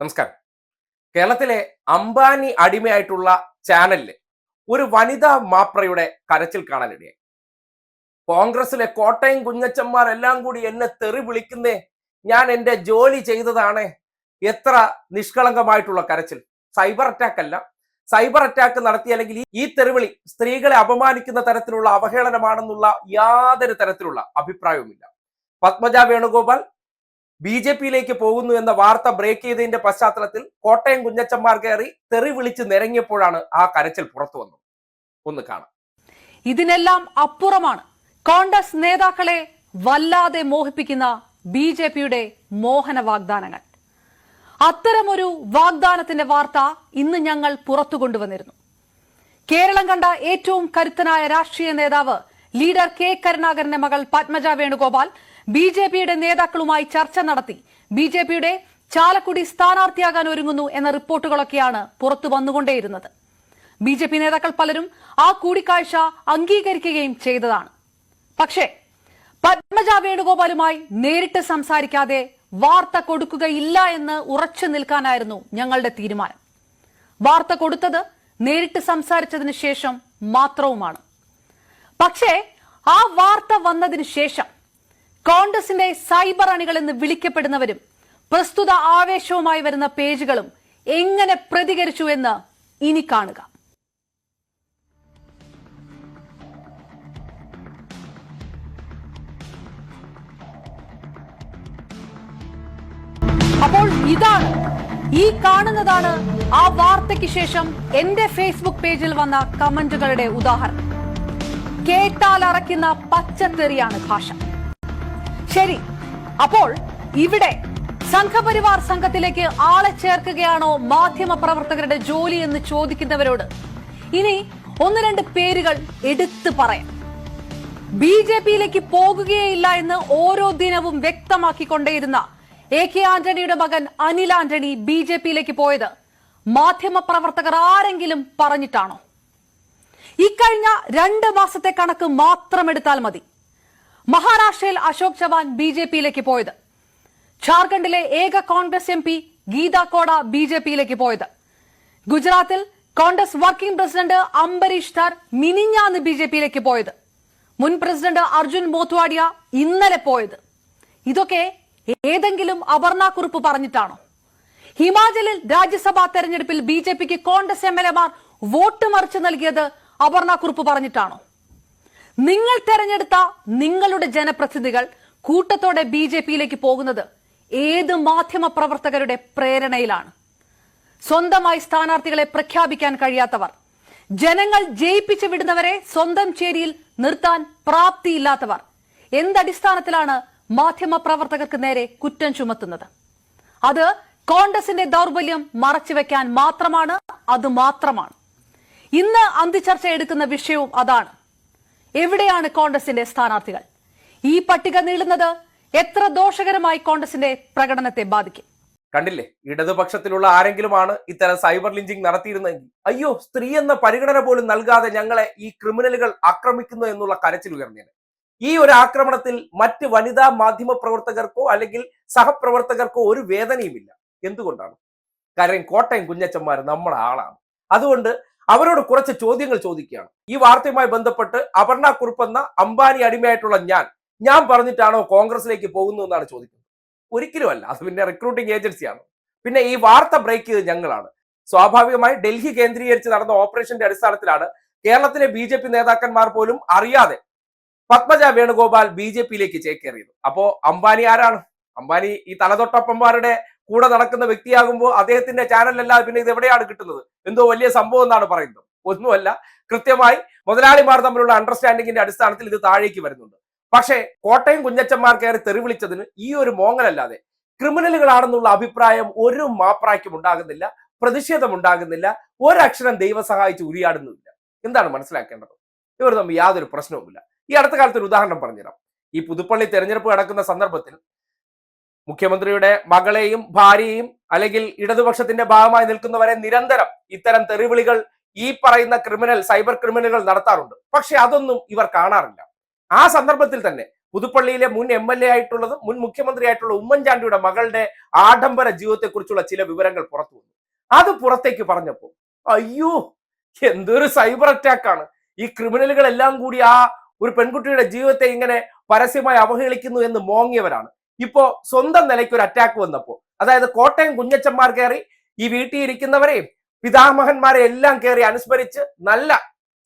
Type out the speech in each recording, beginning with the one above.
നമസ്കാരം. കേരളത്തിലെ അംബാനി അടിമയായിട്ടുള്ള ചാനലിൽ ഒരു വനിതാ മാപ്രയുടെ കരച്ചിൽ കാണാനിടയായി കോൺഗ്രസിലെ കോട്ടയം കുഞ്ഞച്ചന്മാർ എല്ലാം കൂടി എന്നെ തെറി വിളിക്കുന്നേ ഞാൻ എന്റെ ജോലി ചെയ്തതാണ്. എത്ര നിഷ്കളങ്കമായിട്ടുള്ള കരച്ചിൽ. സൈബർ അറ്റാക്ക് അല്ല. സൈബർ അറ്റാക്ക് നടത്തി അല്ലെങ്കിൽ ഈ തെറിവിളി സ്ത്രീകളെ അപമാനിക്കുന്ന തരത്തിലുള്ള അവഹേളനമാണെന്നുള്ള യാതൊരു തരത്തിലുള്ള അഭിപ്രായവുമില്ല. പത്മജ വേണുഗോപാൽ ബി ജെ പിയിലേക്ക് പോകുന്നു എന്ന വാർത്ത ബ്രേക്ക് ചെയ്തതിന്റെ പശ്ചാത്തലത്തിൽ കോട്ടയം കുഞ്ഞച്ചന്മാർ കയറി തെറി വിളിച്ച് നിരങ്ങിയപ്പോഴാണ് ആ കരച്ചിൽ പുറത്തു വന്നത്. ഒന്ന് കാണാം. ഇതിനെല്ലാം അപ്പുറമാണ്. കോൺഗ്രസ് നേതാക്കളെ വല്ലാതെ മോഹിപ്പിക്കുന്ന ബി ജെ പിയുടെ മോഹന വാഗ്ദാനങ്ങൾ. അത്തരമൊരു വാഗ്ദാനത്തിന്റെ വാർത്ത ഇന്ന് ഞങ്ങൾ പുറത്തു കൊണ്ടുവന്നിരുന്നു. കേരളം കണ്ട ഏറ്റവും കരുത്തനായ രാഷ്ട്രീയ നേതാവ് ലീഡർ കെ കരുണാകരന്റെ മകൾ പത്മജ വേണുഗോപാൽ ബി ജെ പിയുടെ നേതാക്കളുമായി ചർച്ച നടത്തി. ബി ജെ പിയുടെ ചാലക്കുടി സ്ഥാനാർത്ഥിയാകാൻ ഒരുങ്ങുന്നു എന്ന റിപ്പോർട്ടുകളൊക്കെയാണ് പുറത്തു വന്നുകൊണ്ടേയിരുന്നത്. ബി ജെ പി നേതാക്കൾ പലരും ആ കൂടിക്കാഴ്ച അംഗീകരിക്കുകയും ചെയ്തതാണ്. പക്ഷേ പത്മജ വേണുഗോപാലുമായി നേരിട്ട് സംസാരിക്കാതെ വാർത്ത കൊടുക്കുകയില്ല എന്ന് ഉറച്ചു നിൽക്കാനായിരുന്നു ഞങ്ങളുടെ തീരുമാനം. വാർത്ത കൊടുത്തത് നേരിട്ട് സംസാരിച്ചതിന് ശേഷം മാത്രവുമാണ്. പക്ഷേ ആ വാർത്ത വന്നതിന് ശേഷം കോൺഗ്രസിന്റെ സൈബർ അണികൾ എന്ന് വിളിക്കപ്പെടുന്നവരും പ്രസ്തുത ആവേശവുമായി വരുന്ന പേജുകളും എങ്ങനെ പ്രതികരിച്ചു എന്ന് ഇനി കാണുക. അപ്പോൾ ഇതാണ് ഈ കാണുന്നതാണ് ആ വാർത്തയ്ക്ക് ശേഷം എന്റെ ഫേസ്ബുക്ക് പേജിൽ വന്ന കമന്റുകളുടെ ഉദാഹരണം. കേട്ടാൽ അറയ്ക്കുന്ന പച്ചത്തെറിയാണ് ഭാഷ. ശരി. അപ്പോൾ ഇവിടെ സംഘപരിവാർ സംഘത്തിലേക്ക് ആളെ ചേർക്കുകയാണോ മാധ്യമ പ്രവർത്തകരുടെ ജോലി എന്ന് ചോദിക്കുന്നവരോട്? ഇനി ഒന്ന് രണ്ട് പേരുകൾ എടുത്തു പറയാം. ബി ജെ പിയിലേക്ക് പോകുകയില്ല എന്ന് ഓരോ ദിനവും വ്യക്തമാക്കിക്കൊണ്ടേയിരുന്ന എ കെ ആന്റണിയുടെ മകൻ അനിൽ ആന്റണി ബി ജെ പിയിലേക്ക് പോയത് മാധ്യമ പ്രവർത്തകർ ആരെങ്കിലും പറഞ്ഞിട്ടാണോ? ഇക്കഴിഞ്ഞ രണ്ട് മാസത്തെ കണക്ക് മാത്രം എടുത്താൽ മതി. മഹാരാഷ്ട്രയിൽ അശോക് ചവാൻ ബി ജെ പിയിലേക്ക് പോയത്. ഝാർഖണ്ഡിലെ ഏക കോൺഗ്രസ് എം പി ഗീത കോട ബി ജെ പിയിലേക്ക് പോയത്. ഗുജറാത്തിൽ കോൺഗ്രസ് വർക്കിംഗ് പ്രസിഡന്റ് അംബരീഷ് ധർ മിനിഞ്ഞാന്ന് ബി ജെ പിയിലേക്ക് പോയത്. മുൻ പ്രസിഡന്റ് അർജുൻ മോത്വാഡിയ ഇന്നലെ പോയത്. ഇതൊക്കെ ഏതെങ്കിലും അപർണ കുറിപ്പ് പറഞ്ഞിട്ടാണോ? ഹിമാചലിൽ രാജ്യസഭാ തെരഞ്ഞെടുപ്പിൽ ബി ജെ പിക്ക് കോൺഗ്രസ് എം എൽ എമാർ വോട്ട് മറിച്ച് നൽകിയത് അപർണ കുറിപ്പ് പറഞ്ഞിട്ടാണോ? നിങ്ങൾ തെരഞ്ഞെടുത്ത നിങ്ങളുടെ ജനപ്രതിനിധികൾ കൂട്ടത്തോടെ ബി ജെ പിയിലേക്ക് പോകുന്നത് ഏത് മാധ്യമ പ്രവർത്തകരുടെ പ്രേരണയിലാണ്? സ്വന്തമായി സ്ഥാനാർത്ഥികളെ പ്രഖ്യാപിക്കാൻ കഴിയാത്തവർ ജനങ്ങൾ ജയിപ്പിച്ചു വിടുന്നവരെ സ്വന്തം ചേരിയിൽ നിർത്താൻ പ്രാപ്തിയില്ലാത്തവർ എന്തടിസ്ഥാനത്തിലാണ് മാധ്യമ പ്രവർത്തകർക്ക് നേരെ കുറ്റം ചുമത്തുന്നത്? അത് കോൺഗ്രസിന്റെ ദൗർബല്യം മറച്ചുവെക്കാൻ മാത്രമാണ് അത് മാത്രമാണ്. ഇന്ന് അന്തിചർച്ച എടുക്കുന്ന വിഷയവും അതാണ്. എവിടെയാണ് കോൺഗ്രസിന്റെ സ്ഥാനാർത്ഥികൾ? ഈ പട്ടിക നീളുന്നത് എത്ര ദോഷകരമായി കോൺഗ്രസിന്റെ പ്രകടനത്തെ ബാധിക്കും? കണ്ടില്ലേ? ഇടതുപക്ഷത്തിലുള്ള ആരെങ്കിലുമാണ് ഇത്തരം സൈബർ ലിഞ്ചിങ് നടത്തിയിരുന്നെങ്കിൽ അയ്യോ സ്ത്രീ എന്ന പരിഗണന പോലും നൽകാതെ ഞങ്ങളെ ഈ ക്രിമിനലുകൾ ആക്രമിക്കുന്നു എന്നുള്ള കരച്ചിൽ ഉയർന്നേനെ ഈ ഒരു ആക്രമണത്തിൽ മറ്റ് വനിതാ മാധ്യമ പ്രവർത്തകർക്കോ അല്ലെങ്കിൽ സഹപ്രവർത്തകർക്കോ ഒരു വേദനയുമില്ല. എന്തുകൊണ്ടാണ്? കാര്യം കോട്ടയം കുഞ്ഞച്ചന്മാർ നമ്മുടെ ആളാണ്. അതുകൊണ്ട് അവരോട് കുറച്ച് ചോദ്യങ്ങൾ ചോദിക്കുകയാണ്. ഈ വാർത്തയുമായി ബന്ധപ്പെട്ട് അപർണ കുറുപ്പെന്ന അംബാനി അടിമയായിട്ടുള്ള ഞാൻ ഞാൻ പറഞ്ഞിട്ടാണോ കോൺഗ്രസിലേക്ക് പോകുന്നു എന്നാണ് ചോദിക്കുന്നത്. ഒരിക്കലുമല്ല അത് പിന്നെ റിക്രൂട്ടിംഗ് ഏജൻസിയാണ് പിന്നെ ഈ വാർത്ത ബ്രേക്ക് ചെയ്ത് ഞങ്ങളാണ്. സ്വാഭാവികമായി ഡൽഹി കേന്ദ്രീകരിച്ച് നടന്ന ഓപ്പറേഷന്റെ അടിസ്ഥാനത്തിലാണ് കേരളത്തിലെ ബി ജെ പി നേതാക്കന്മാർ പോലും അറിയാതെ പത്മജ വേണുഗോപാൽ ബി ജെ പിയിലേക്ക് ചേക്കേറിയത്. അപ്പോ അംബാനി ആരാണ്? അംബാനി ഈ തലതൊട്ടപ്പന്മാരുടെ കൂടെ നടക്കുന്ന വ്യക്തിയാകുമ്പോൾ അദ്ദേഹത്തിന്റെ ചാനലല്ലാതെ പിന്നെ ഇത് എവിടെയാണ് കിട്ടുന്നത്? എന്തോ വലിയ സംഭവം എന്നാണ് പറയുന്നത്. ഒന്നുമല്ല കൃത്യമായി മുതലാളിമാർ തമ്മിലുള്ള അണ്ടർസ്റ്റാൻഡിങ്ങിന്റെ അടിസ്ഥാനത്തിൽ ഇത് താഴേക്ക് വരുന്നുണ്ട്. പക്ഷേ കോട്ടയം കുഞ്ഞച്ചന്മാർ കയറി തെറിവിളിച്ചതിന് ഈ ഒരു മോങ്ങലല്ലാതെ ക്രിമിനലുകളാണെന്നുള്ള അഭിപ്രായം ഒരു മാപ്രായ്ക്കും ഉണ്ടാകുന്നില്ല പ്രതിഷേധം ഉണ്ടാകുന്നില്ല ഒരക്ഷരം ദൈവം സഹായിച്ച് ഉരിയാടുന്നില്ല എന്താണ് മനസ്സിലാക്കേണ്ടത്? ഇവർ തമ്മിൽ യാതൊരു പ്രശ്നവുമില്ല. ഈ അടുത്ത കാലത്ത് ഒരു ഉദാഹരണം പറഞ്ഞുതരാം. ഈ പുതുപ്പള്ളി തെരഞ്ഞെടുപ്പ് നടക്കുന്ന സന്ദർഭത്തിൽ മുഖ്യമന്ത്രിയുടെ മകളെയും ഭാര്യയെയും അല്ലെങ്കിൽ ഇടതുപക്ഷത്തിന്റെ ഭാഗമായി നിൽക്കുന്നവരെ നിരന്തരം ഇത്തരം തെറിവിളികൾ ഈ പറയുന്ന ക്രിമിനൽ സൈബർ ക്രിമിനലുകൾ നടത്താറുണ്ട്. പക്ഷെ അതൊന്നും ഇവർ കാണാറില്ല. ആ സന്ദർഭത്തിൽ തന്നെ പുതുപ്പള്ളിയിലെ മുൻ എം എൽ എ ആയിട്ടുള്ളത് മുൻ മുഖ്യമന്ത്രി ആയിട്ടുള്ള ഉമ്മൻചാണ്ടിയുടെ മകളുടെ ആഡംബര ജീവിതത്തെക്കുറിച്ചുള്ള ചില വിവരങ്ങൾ പുറത്തു വന്നു. അത് പുറത്തേക്ക് പറഞ്ഞപ്പോൾ അയ്യോ എന്തൊരു സൈബർ അറ്റാക്കാണ്. ഈ ക്രിമിനലുകളെല്ലാം കൂടി ആ ഒരു പെൺകുട്ടിയുടെ ജീവിതത്തെ ഇങ്ങനെ പരസ്യമായി അവഹേളിക്കുന്നു എന്ന് മോങ്ങിയവരാണ്. ഇപ്പോ സ്വന്തം നിലയ്ക്ക് ഒരു അറ്റാക്ക് വന്നപ്പോ അതായത് കോട്ടയം കുഞ്ഞച്ചന്മാർ കയറി ഈ വീട്ടിൽ ഇരിക്കുന്നവരെയും പിതാമഹന്മാരെ എല്ലാം കയറി അനുസ്മരിച്ച് നല്ല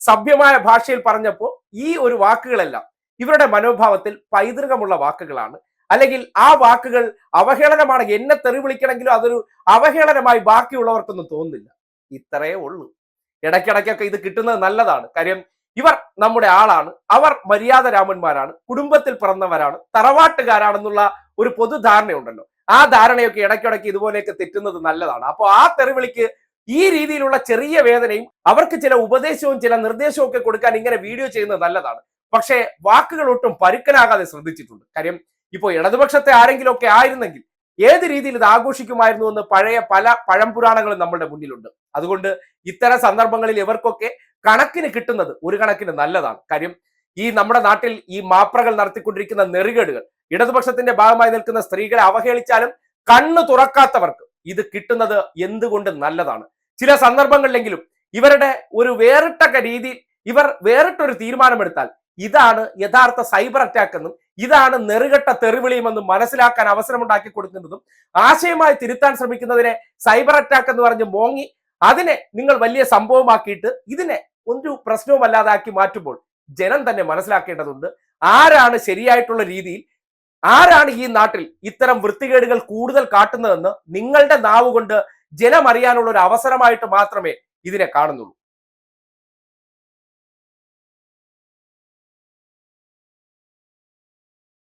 സഭ്യമായ ഭാഷയിൽ പറഞ്ഞപ്പോ ഈ ഒരു വാക്കുകളെല്ലാം ഇവരുടെ മനോഭാവത്തിൽ പൈതൃകമുള്ള വാക്കുകളാണ്. അല്ലെങ്കിൽ ആ വാക്കുകൾ അവഹേളനമാണ് എന്നെ തെറി വിളിക്കണമെങ്കിലും അതൊരു അവഹേളനമായി ബാക്കിയുള്ളവർക്കൊന്നും തോന്നുന്നില്ല. ഇത്രയേ ഉള്ളൂ. ഇടയ്ക്കിടയ്ക്കൊക്കെ ഇത് കിട്ടുന്നത് നല്ലതാണ്. കാര്യം ഇവർ നമ്മുടെ ആളാണ്. അവർ മര്യാദ രാമന്മാരാണ്. കുടുംബത്തിൽ പിറന്നവരാണ്. തറവാട്ടുകാരാണെന്നുള്ള ഒരു പൊതുധാരണയുണ്ടല്ലോ ആ ധാരണയൊക്കെ ഇടയ്ക്കിടയ്ക്ക് ഇതുപോലെയൊക്കെ തെറ്റുന്നത് നല്ലതാണ്. അപ്പോൾ ആ തെറിവിളിക്ക് ഈ രീതിയിലുള്ള ചെറിയ വേദനയും അവർക്ക് ചില ഉപദേശവും ചില നിർദ്ദേശവും ഒക്കെ കൊടുക്കാൻ ഇങ്ങനെ വീഡിയോ ചെയ്യുന്നത് നല്ലതാണ്. പക്ഷേ വാക്കുകൾ ഒട്ടും പരുക്കനാകാതെ ശ്രദ്ധിച്ചിട്ടുണ്ട്. കാര്യം ഇപ്പോൾ ഇടതുപക്ഷത്തെ ആരെങ്കിലും ഒക്കെ ആയിരുന്നെങ്കിൽ ഏത് രീതിയിൽ ഇത് ആഘോഷിക്കുമായിരുന്നു എന്ന് പഴയ പല പഴംപുരാണങ്ങളും നമ്മുടെ മുന്നിലുണ്ട്. അതുകൊണ്ട് ഇത്തരം സന്ദർഭങ്ങളിൽ ഇവർക്കൊക്കെ കണക്കിന് കിട്ടുന്നത് ഒരു കണക്കിന് നല്ലതാണ്. കാര്യം ഈ നമ്മുടെ നാട്ടിൽ ഈ മാപ്രകൾ നടത്തിക്കൊണ്ടിരിക്കുന്ന നെറികേടുകൾ ഇടതുപക്ഷത്തിന്റെ ഭാഗമായി നിൽക്കുന്ന സ്ത്രീകളെ അവഹേളിച്ചാലും കണ്ണു തുറക്കാത്തവർക്ക് ഇത് കിട്ടുന്നത് എന്തുകൊണ്ട് നല്ലതാണ്? ചില സന്ദർഭങ്ങളിലെങ്കിലും ഇവരുടെ ഒരു വേറിട്ട രീതിയിൽ ഇവർ വേറിട്ടൊരു തീരുമാനമെടുത്താൽ ഇതാണ് യഥാർത്ഥ സൈബർ അറ്റാക്ക് എന്നും ഇതാണ് നെറുകെട്ട തെറിവിളിയുമെന്നും മനസ്സിലാക്കാൻ അവസരമുണ്ടാക്കി കൊടുക്കുന്നതും ആശയമായി തിരുത്താൻ ശ്രമിക്കുന്നതിനെ സൈബർ അറ്റാക്ക് എന്ന് പറഞ്ഞ് മോങ്ങി അതിനെ നിങ്ങൾ വലിയ സംഭവമാക്കിയിട്ട് ഇതിനെ ഒരു പ്രശ്നവുമല്ലാതാക്കി മാറ്റുമ്പോൾ ജനം തന്നെ മനസ്സിലാക്കേണ്ടതുണ്ട് ആരാണ് ശരിയായിട്ടുള്ള രീതിയിൽ ആരാണ് ഈ നാട്ടിൽ ഇത്തരം വൃത്തികേടുകൾ കൂടുതൽ കാട്ടുന്നതെന്ന് നിങ്ങളുടെ നാവ് കൊണ്ട് ജനം അറിയാനുള്ള ഒരു അവസരമായിട്ട് മാത്രമേ ഇതിനെ കാണുന്നുള്ളൂ.